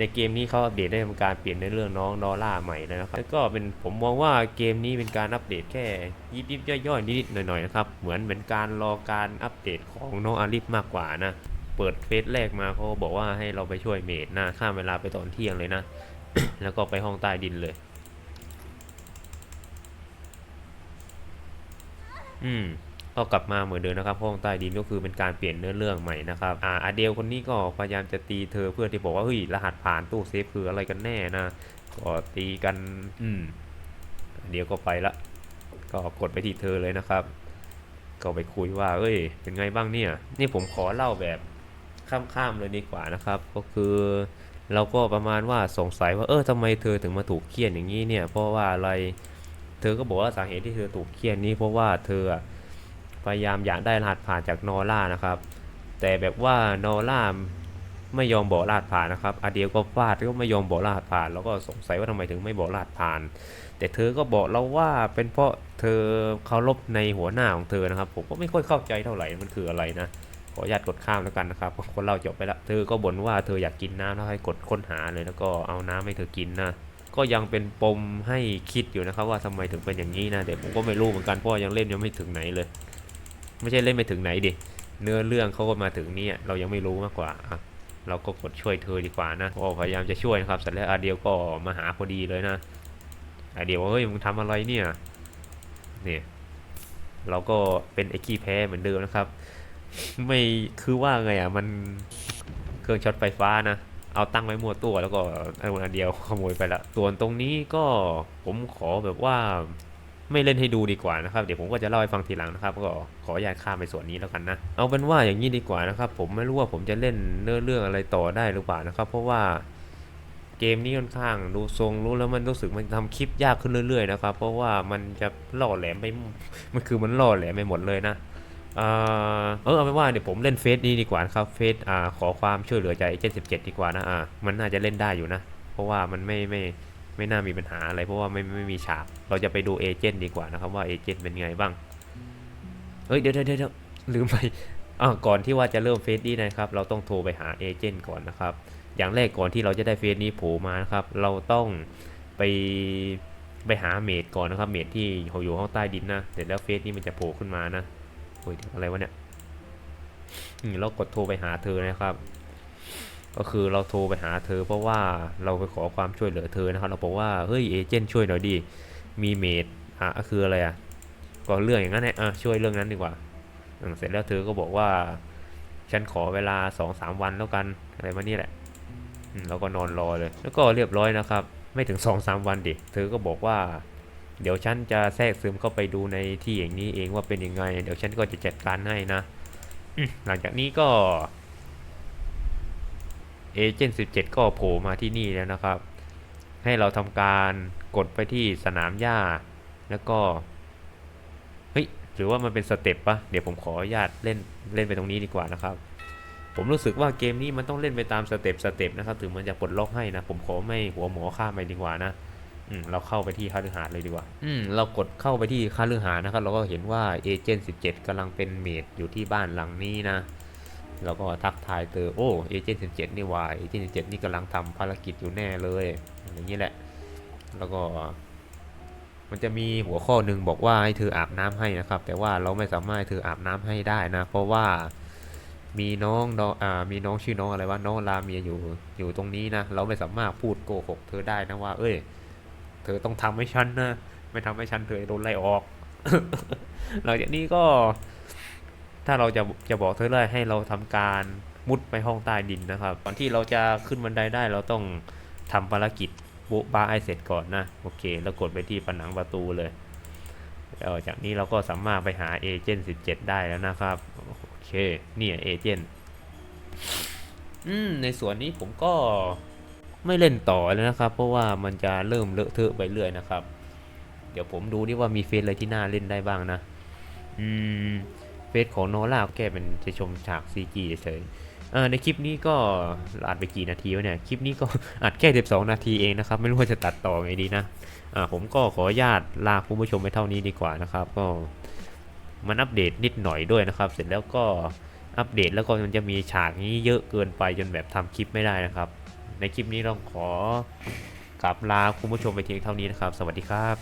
ในเกมนี้เขาอัปเดตได้ทำการเปลี่ยนในเรื่องน้องดอลล่าใหม่แล้วนะครับแล้วก็เป็นผมมองว่าเกมนี้เป็นการอัปเดตแค่ยิบยิบย่อยๆนิดๆหน่อยๆนะครับเหมือนเป็นการรอการอัปเดตของน้องอาริฟมากกว่านะเปิดเฟซแรกมาเขาบอกว่าให้เราไปช่วยเมดนะข้ามเวลาไปตอนเที่ยงเลยนะ แล้วก็ไปห้องใต้ดินเลย อืม ก็กลับมาเหมือนเดิมนะครับห้องใต้ดินก็คือเป็นการเปลี่ยนเนื้อเรื่องใหม่นะครับอ่าอเดลคนนี้ก็พยายามจะตีเธอเพื่อที่บอกว่าเฮ้ยรหัสผ่านตู้เซฟคืออะไรกันแน่นะก็ตีกันอืมเดลก็ไปละ ก็กดไปที่เธอเลยนะครับ ก็ไปคุยว่าเอ้ย เป็นไงบ้างเนี่ย นี่ผมขอเล่าแบบข้ามๆเลยดีกว่านะครับ ก็คือเราก็ประมาณว่าสงสัยว่าเออทำไมเธอถึงมาถูกเคี่ยนอย่างนี้เนี่ย เพราะว่าอะไร เธอก็บอกว่าสาเหตุที่เธอถูกเคี่ยนนี้เพราะว่าเธอ พยายามอยากได้รหัสผ่านจากนอร่านะครับ แต่แบบว่านอร่าไม่ยอมบอกรหัสผ่านนะครับอาเดียก็ฟาดก็ไม่ยอมบอกรหัสผ่าน แล้วก็สงสัยว่าทำไมถึงไม่บอกรหัสผ่าน แต่เธอก็บอกเราว่าเป็นเพราะเธอเคารพในหัวหน้าของเธอนะครับ ผมก็ไม่ค่อยเข้าใจเท่าไหร่มันคืออะไรนะขออนุญาตกดข้ามแล้วกันนะครับคนเราจบไปละเธอก็บ่นว่าเธออยากกินน้ำแล้วให้กดค้นหาเลยแล้วก็เอาน้ำให้เธอกินนะก็ยังเป็นปมให้คิดอยู่นะครับว่าทำไมถึงเป็นอย่างนี้นะเดี๋ยวผมก็ไม่รู้เหมือนกันเพราะยังเล่นยังไม่ถึงไหนเลย ไม่ใช่เล่นไม่ถึงไหนดิ เนื้อเรื่องเขาก็มาถึงนี่เรายังไม่รู้มากกว่าอะเราก็กดช่วยเธอดีกว่านะก็พยายามจะช่วยนะครับเสร็จแล้วอาเดียวก็มาหาพอดีเลยนะอาเดียวเฮ้ยมึงทำอะไรเนี่ยเนี่ยเราก็เป็นไอ้ขี้แพ้เหมือนเดิมนะครับ ไม่คือว่าไงอะมันเครื่องช็อตไฟฟ้านะเอาตั้งไว้มั่วตัวแล้วก็ไอ้คนอันเดียวขโมยไปละส่วนตรงนี้ก็ผมขอแบบว่า ไม่เล่นให้ดูดีกว่านะครับ เดี๋ยวผมก็จะเล่าให้ฟังทีหลังนะครับ ก็ขออนุญาตข้ามไปส่วนนี้แล้วกันนะ เอาเป็นว่าอย่างนี้ดีกว่านะครับ ผมไม่รู้ว่าผมจะเล่นเนื้อเรื่องอะไรต่อได้หรือเปล่านะครับ เพราะว่าเกมนี้ค่อนข้างดูทรงรู้แล้วมันรู้สึกมันทำคลิปยากขึ้นเรื่อยๆนะครับ เพราะว่ามันจะล่อแหลมไปมันคือมันล่อแหลมไปหมดเลยนะเออเอาเป็นว่าเดี๋ยวผมเล่นเฟซนี้ดีกว่านะครับเฟซอ่าขอความช่วยเหลือจากเอเจนต์สิบเจ็ดดีกว่านะอ่ามันน่าจะเล่นได้อยู่นะ เพราะว่ามันไม่ไม่ ไม่น่ามีปัญหาอะไรเพราะว่าไม่ไม่มีฉาก เราจะไปดูเอเจนต์ดีกว่านะครับว่าเอเจนต์เป็นไงบ้าง เฮ้ยเดี๋ยวเดี๋ยวเดี๋ยวลืมไปอ่าก่อนที่ว่าจะเริ่มเฟซนี้นะครับ เราต้องโทรไปหาเอเจนต์ก่อนนะครับ อย่างแรกก่อนที่เราจะได้เฟซนี้โผล่มานะครับ เราต้องไปไปหาเมดก่อนนะครับ เมดที่เขาอยู่ห้องใต้ดินนะเสร็จแล้วเฟซนี้มันจะโผล่ขึ้นมานะโอ้ยอะไรวะเนี่ยอืมเรากดโทรไปหาเธอนะครับ ก็คือเราโทรไปหาเธอ เพราะว่าเราไปขอความช่วยเหลือเธอนะครับ เราบอกว่าเฮ้ยเอเจนต์ช่วยหน่อยดิมีเมดอะก็คืออะไรอะก็เรื่องอย่างนั้นแหละอะช่วยเรื่องนั้นดีกว่าเสร็จแล้วเธอก็บอกว่าฉันขอเวลาสองสามวันแล้วกันอะไรมานี่แหละเราก็นอนรอเลย แล้วก็เรียบร้อยนะครับ ไม่ถึงสองสามวันดิเธอก็บอกว่า เดี๋ยวฉันจะแทรกซึมเข้าไปดูในที่อย่างนี้เองว่าเป็นยังไง เดี๋ยวฉันก็จะจัดการให้นะหลังจากนี้ก็ เอเจนต์17 ก็โผล่มาที่นี่แล้วนะครับ ให้เราทำการกดไปที่สนามหญ้า แล้วก็ เฮ้ย หรือว่ามันเป็นสเต็ปปะเดี๋ยวผมขออนุญาตเล่นเล่นไปตรงนี้ดีกว่านะครับ ผมรู้สึกว่าเกมนี้มันต้องเล่นไปตามสเต็ปสเต็ปนะครับ ถึงมันจะปลดล็อกให้นะ ผมขอไม่หัวหมอข้ามไปดีกว่านะอืมเราเข้าไปที่คาลือหาดเลยดีกว่า อืมเรากดเข้าไปที่คาลือหานะครับ เราก็เห็นว่าเอเจนต์17กำลังเป็นเมดอยู่ที่บ้านหลังนี้นะ เราก็ทักทายเตอโอ้เอเจนต์17นี่ว่าเอเจนต์17นี่กำลังทำภารกิจอยู่แน่เลย อย่างนี้แหละ แล้วก็มันจะมีหัวข้อหนึ่งบอกว่าให้เธออาบน้ำให้นะครับ แต่ว่าเราไม่สามารถเธออาบน้ำให้ได้นะ เพราะว่ามีน้องน้องอ่ามีน้องชื่อน้องอะไรว่าน้องลาเมียอยู่อยู่ตรงนี้นะ เราไม่สามารถพูดโกหกเธอได้นะว่า เอ้ย เธอต้องทำให้ฉันนะ ไม่ทำให้ฉันเธอโดนไล่ออก หลังจากนี้ก็ ถ้าเราจะจะบอกเธอเลยให้เราทำการมุดไปห้องใต้ดินนะครับ ก่อนที่เราจะขึ้นบันไดได้เราต้องทำภารกิจโบ๊ะบ้าไอเสร็จก่อนนะ โอเค แล้วกดไปที่ผนังประตูเลยแล้วจากนี้เราก็สามารถไปหาเอเจนต์17ได้แล้วนะครับ โอเค เนี่ยเอเจนต์อืม ในส่วนนี้ผมก็ไม่เล่นต่อแล้วนะครับ เพราะว่ามันจะเริ่มเลอะเทอะไปเรื่อยนะครับ เดี๋ยวผมดูดิว่ามีเฟซอะไรที่น่าเล่นได้บ้างนะ อืม เฟซของโนล่าแค่เป็นจะชมฉาก CG เฉยๆในคลิปนี้ก็อัดไปกี่นาทีวะเนี่ย คลิปนี้ก็อัดแค่ 12 นาทีเองนะครับ ไม่รู้ว่าจะตัดต่อไงดีนะผมก็ขออนุญาตลาคุณผู้ชมไปเท่านี้ดีกว่านะครับ ก็มันอัปเดตนิดหน่อยด้วยนะครับ เสร็จแล้วก็อัปเดตแล้วก็มันจะมีฉากนี้เยอะเกินไปจนแบบทำคลิปไม่ได้นะครับ ในคลิปนี้ต้องขอกลับลาคุณผู้ชมไปเพียงเท่านี้นะครับ สวัสดีครับ